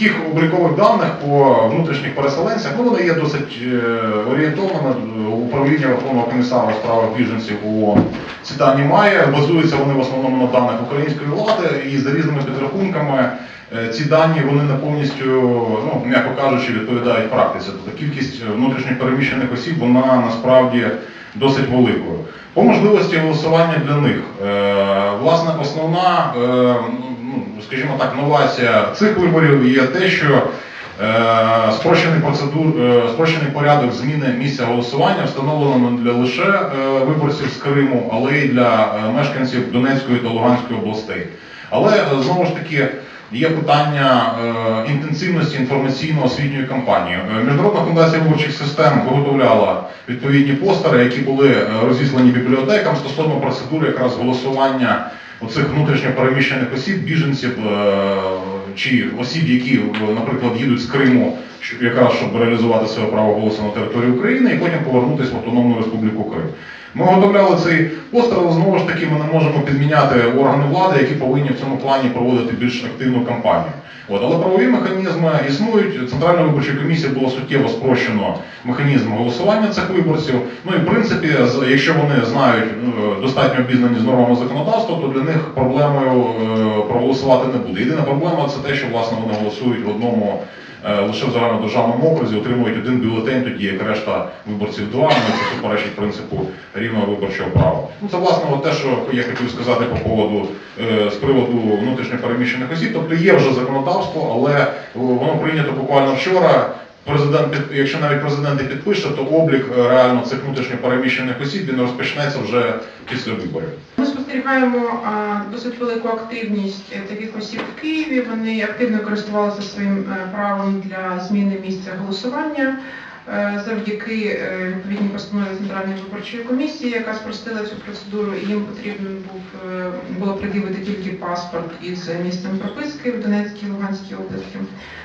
чітких облікових даних по внутрішніх переселенцях, ну вони є досить е, орієнтовними. Управління Верховного комісара у справах біженців ООН ці дані має. Базуються вони в основному на даних української влади і за різними підрахунками. е, Ці дані вони не повністю, ну м'яко кажучи, відповідають практиці. Тобто кількість внутрішньо переміщених осіб вона насправді досить великою. По можливості голосування для них, е, власне, основна, скажімо так, новація цих виборів є те, що е, спрощений процедур, е, спрощений порядок зміни місця голосування встановлено не для лише е, виборців з Криму, але й для мешканців Донецької та Луганської областей. Але знову ж таки. Є питання інтенсивності інформаційно-освітньої кампанії. Міжнародна фундація виборчих систем виготовляла відповідні постери, які були розіслані бібліотекам стосовно процедури якраз голосування оцих внутрішньо переміщених осіб, біженців е, чи осіб, які, е, наприклад, їдуть з Криму, якраз щоб реалізувати своє право голосу на території України і потім повернутися в Автономну Республіку Крим. Ми готовляли цей постер, але знову ж таки ми не можемо підміняти органи влади, які повинні в цьому плані проводити більш активну кампанію. От, але правові механізми існують. Центральна виборча комісія було суттєво спрощено механізм голосування цих виборців. Ну і в принципі, якщо вони знають е, достатньо обізнані з нормами законодавства, то для них проблемою проголосувати не буде. Єдина проблема це те, що власне вони голосують в одному. е, Лише в загальнодержавному окрузі отримують один бюлетень, тоді як решта виборців два, ну це суперечить принципу рівного виборчого права. Ну це власне от те, що я хотів сказати по поводу е, з приводу внутрішньопереміщених осіб. Тобто є вже законодавство, але е, воно прийнято буквально вчора. Президент якщо навіть президент і підпише, то облік реально цих внутрішньопереміщених осіб він розпочнеться вже після виборів. Спостерігаємо досить велику активність таких осіб в Києві. Вони активно користувалися своїм е, правом для зміни місця голосування е, завдяки е, відповідній постанові Центральної виборчої комісії, яка спростила цю процедуру. І їм потрібно було пред'явити тільки паспорт із місцем прописки в Донецькій і Луганській області.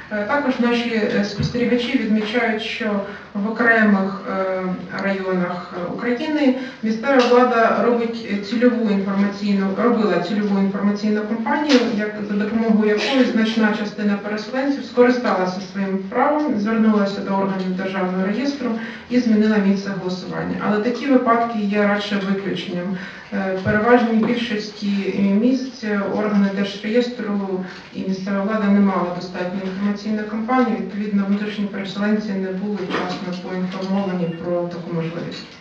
Також наші спостерігачі відмічають, що в окремих е, районах України місцева влада робить цільову інформаційну робила цільову інформаційну кампанію, як за допомогою якої значна частина переселенців скористалася своїм правом, звернулася до органів державного реєстру і змінила місце голосування. Але такі випадки є радше виключенням. Е, переважній більшості місць органи держреєстру і місцева влада не мали достатньо інформаційної кампанії. Відповідно, внутрішні переселенці не були вчасно поінформовані про таку можливість.